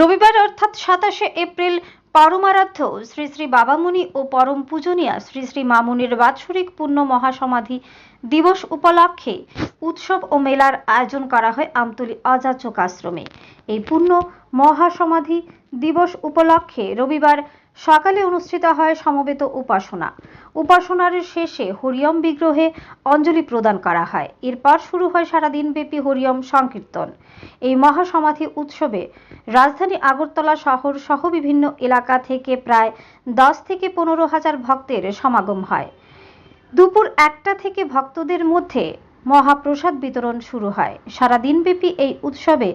রবিবার অর্থাৎ সাতাশে এপ্রিল পরমারাধ্য শ্রী শ্রী বাবামুনি ও পরম পূজনীয়া শ্রী শ্রী মামুনির বাৎসরিক পূর্ণ মহাসমাধি দিবস উপলক্ষে উৎসব ও মেলার আয়োজন করা হয় আমতলী অজাচক আশ্রমে। এই পূর্ণ মহাসমাধি দিবস উপলক্ষে রবিবার সকালে অনুষ্ঠিত হয় সমবেত উপাসনা। উপাসনার শেষে হরিয়ম বিগ্রহে অঞ্জলি প্রদান করা হয়। এরপর শুরু হয় সারাদিনব্যাপী হরিয়ম সংকীর্তন। এই মহাসমাধি উৎসবে রাজধানী আগরতলা শহর সহ বিভিন্ন এলাকা থেকে প্রায় দশ থেকে পনেরো হাজার ভক্তের সমাগম হয়। দুপুর একটা থেকে ভক্তদের মধ্যে মহাপ্রসাদ বিতরণ শুরু হয়। সারা দিনব্যাপী এই উৎসবে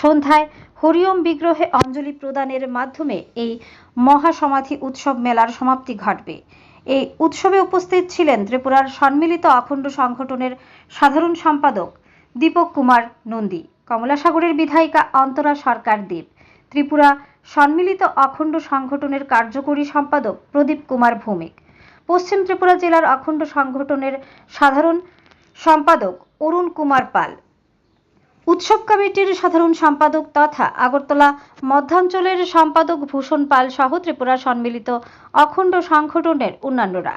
সন্ধ্যায় হরিওম বিগ্রহে অঞ্জলি প্রদানের মাধ্যমে এই মহাসমাধি উৎসব মেলার সমাপ্তি ঘটবে। এই উৎসবে উপস্থিত ছিলেন ত্রিপুরার সম্মিলিত অখণ্ড সংগঠনের সাধারণ সম্পাদক দীপক কুমার নন্দী, কমলাসাগরের বিধায়িকা অন্তরা সরকার দেব, ত্রিপুরা সম্মিলিত অখণ্ড সংগঠনের কার্যকরী সম্পাদক প্রদীপ কুমার ভৌমিক, পশ্চিম ত্রিপুরা জেলার অখণ্ড সংগঠনের সাধারণ সম্পাদক অরুণ কুমার পাল। উৎসব কমিটির সাধারণ সম্পাদক তথা আগরতলা মধ্যাঞ্চলের সম্পাদক ভূষণ পাল সহ ত্রিপুরা সম্মিলিত অখণ্ড সংগঠনের অন্যান্যরা।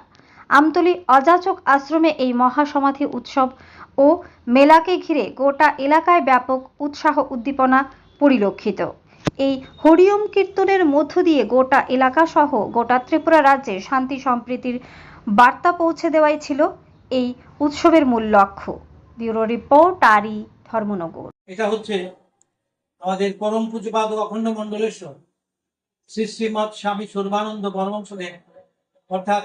আমতলী অযাচক আশ্রমে এই মহাসমাধি উৎসব ও মেলাকে ঘিরে গোটা এলাকায় ব্যাপক উৎসাহ উদ্দীপনা পরিলক্ষিত। এই হরিওম কীর্তনের মধ্য দিয়ে গোটা এলাকা সহ গোটা ত্রিপুরা রাজ্যে শান্তি সম্প্রীতির বার্তা পৌঁছে দেওয়াই ছিল এই উৎসবের মূল লক্ষ্য। ব্যুরো রিপোর্ট, আরি, ধর্মনগর। এটা হচ্ছে আমাদের পরম পূজপাদ অখণ্ড মন্ডলেশ্বর শ্রী শ্রীমৎ স্বামী সর্বানন্দ পরমংসদেব অর্থাৎ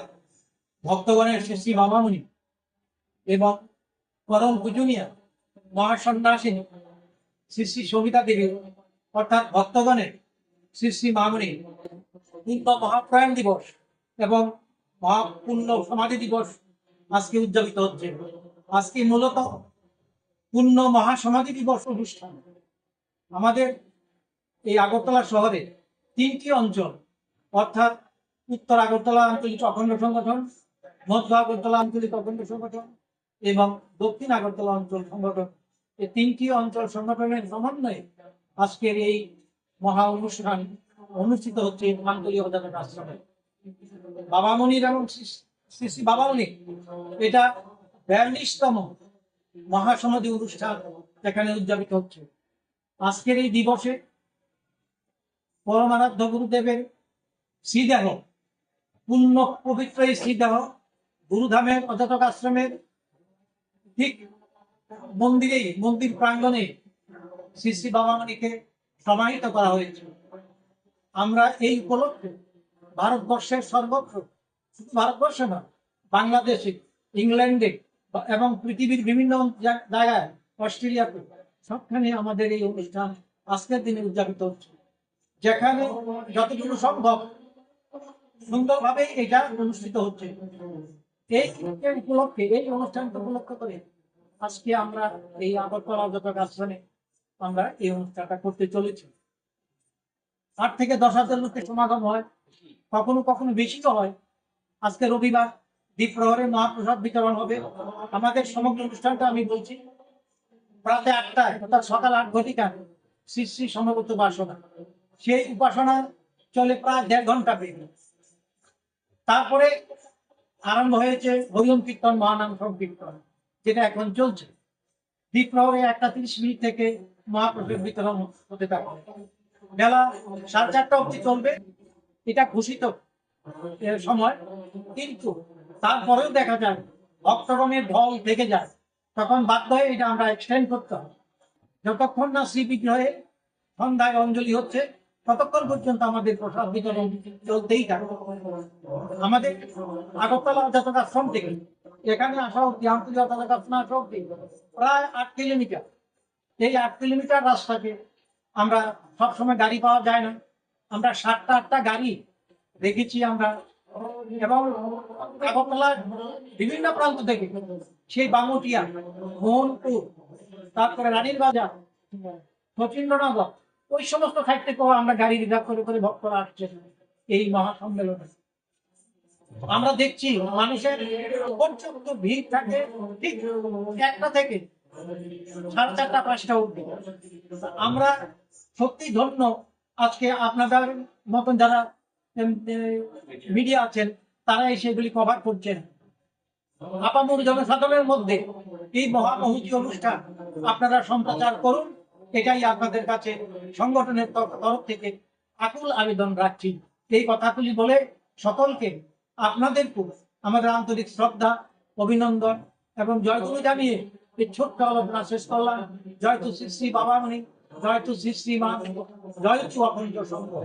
ভক্তগণের শ্রী শ্রী মামামুনি এবং পরম পূজনীয় মহাসন্ন্যাসিনী শ্রী শ্রী সবিতা দেবী, অর্থাৎ ভক্তগণের শ্রী শ্রী মামুনি পূর্ণ মহাপ্রয়াণ দিবস এবং মহাপূর্ণ সমাধি দিবস আজকে উদযাপিত হচ্ছে। আজকে মূলত পূর্ণ মহাসমাধি দিবস অনুষ্ঠান। আমাদের এই আগরতলা শহরে তিনটি অঞ্চল, অর্থাৎ উত্তর আগরতলা আঞ্চলিক অখণ্ড সংগঠন, মধ্য আগরতলা আঞ্চলিক অখণ্ড সংগঠন এবং দক্ষিণ আগরতলা অঞ্চল সংগঠন। এই তিনটি অঞ্চল সংগঠনের সমন্বয়ে আজকের এই মহা অনুষ্ঠান অনুষ্ঠিত হচ্ছে মান্তলীয় আশ্রমে। বাবামণির এবং শ্রী- শ্রী বাবামণি, এটা বিয়াল্লিশতম মহাসমাধি অনুষ্ঠান এখানে উদযাপিত হচ্ছে। আজকের এই দিবসে পরমারাধ্য গুরুদেবের শ্রীদেহ, পূর্ণ পবিত্র এই শ্রীদেহ, গুরুধামের অধ্যাপক আশ্রমের ঠিক মন্দিরেই, মন্দির প্রাঙ্গণে শ্রী শ্রী বাবামণিকে সমাহিত করা হয়েছে। আমরা এই উপলক্ষে ভারতবর্ষের সর্বত্র ভারতবর্ষে না, বাংলাদেশে, ইংল্যান্ডে এবং পৃথিবীর বিভিন্ন জায়গায় অস্ট্রেলিয়াতে সবখানে আমাদের এই অনুষ্ঠান আজকের দিনে উদযাপিত হচ্ছে। যেখানে যতটুকু সম্ভব সুন্দরভাবে এটা অনুষ্ঠিত হচ্ছে। এই উপলক্ষে, এই অনুষ্ঠানকে উপলক্ষ করে আজকে আমরা এই আগরতলা যতক আশ্রমে আমরা এই অনুষ্ঠানটা করতে চলেছি। আট থেকে দশ হাজার লোকের সমাগম হয়, কখনো কখনো বেশি তো হয়। আজকে রবিবার দ্বীপ প্রহরে মহাপ্রসাদ বিতরণ হবে। আমাদের সমগ্র অনুষ্ঠানটা আমি বলছি প্রাতে আটটায় অর্থাৎ সকাল আট ঘটিকায় শ্রী শ্রী সমবেত উপাসনা। সেই উপাসনা চলে প্রায় দেড় ঘণ্টা বেগে। তারপরে আরম্ভ হয়েছে হরিম কীর্তন, মহানাম সংকীর্তন, যেটা এখন চলছে। দ্বীপ প্রহরে একটা তিরিশ মিনিট থেকে মহাপ্রসাদ বিতরণ হতে থাকে। বেলা সাড়ে চারটা অবধি চলবে। এটা ঘোষিত সময়। কিন্তু তারপরেও দেখা যায় ভক্তগণের ঢল থেকে যায়, তখন বাধ্য হয়ে এটা আমরা এক্সটেন্ড করতে হয় যতক্ষণ না সন্ধ্যায় অঞ্জলি হচ্ছে, ততক্ষণ পর্যন্ত আমাদের প্রসাদ বিতরণ চলতেই থাকে। আমাদের আগরতলা যতক আশ্রম থেকে, এখানে আসা অব্দি আন্তর্জাতিক যতক আশ্রম আসা অব্দি প্রায় আট কিলোমিটার। এই আট কিলোমিটার রাস্তাকে আমরা সবসময় গাড়ি পাওয়া যায় না। আমরা সাতটা আটটা গাড়ি দেখেছি আমরা। এবং বিভিন্ন প্রান্ত থেকে সেই বামুটিয়া, মোহনপুর, তারপরে রানীর বাজার শচীন্দ্রনগর ওই সমস্ত সাইড থেকেও আমরা গাড়ি রিজার্ভ করে করে ভক্তরা আসছে এই মহাসম্মেলনে। আমরা দেখছি মানুষের পর্যাপ্ত ভিড় থাকে, ঠিক একটা থেকে সাড়ে চারটা, পাঁচটা অব্দি আমরা সত্যি ধন্য। আজকে আপনাদের মতন যারা মিডিয়া আছেন, তারাই সেগুলি কভার করছেন। আপামর জনসাধারণের মধ্যে এই মহামহুতি অনুষ্ঠান আপনারা সম্প্রচার করুন, এটাই আপনাদের কাছে সংগঠনের তরফ থেকে আকুল আবেদন রাখছি। এই কথাগুলি বলে সকলকে আপনাদেরকে আমাদের আন্তরিক শ্রদ্ধা, অভিনন্দন এবং জয়গুরু জানিয়ে এই ছোট্ট আলোচনা শেষ করলাম। জয় তু শ্রী শ্রী বাবামণি, জয় তু শ্রী শ্রী মা, জয় তু অখণ্ড সম্ভব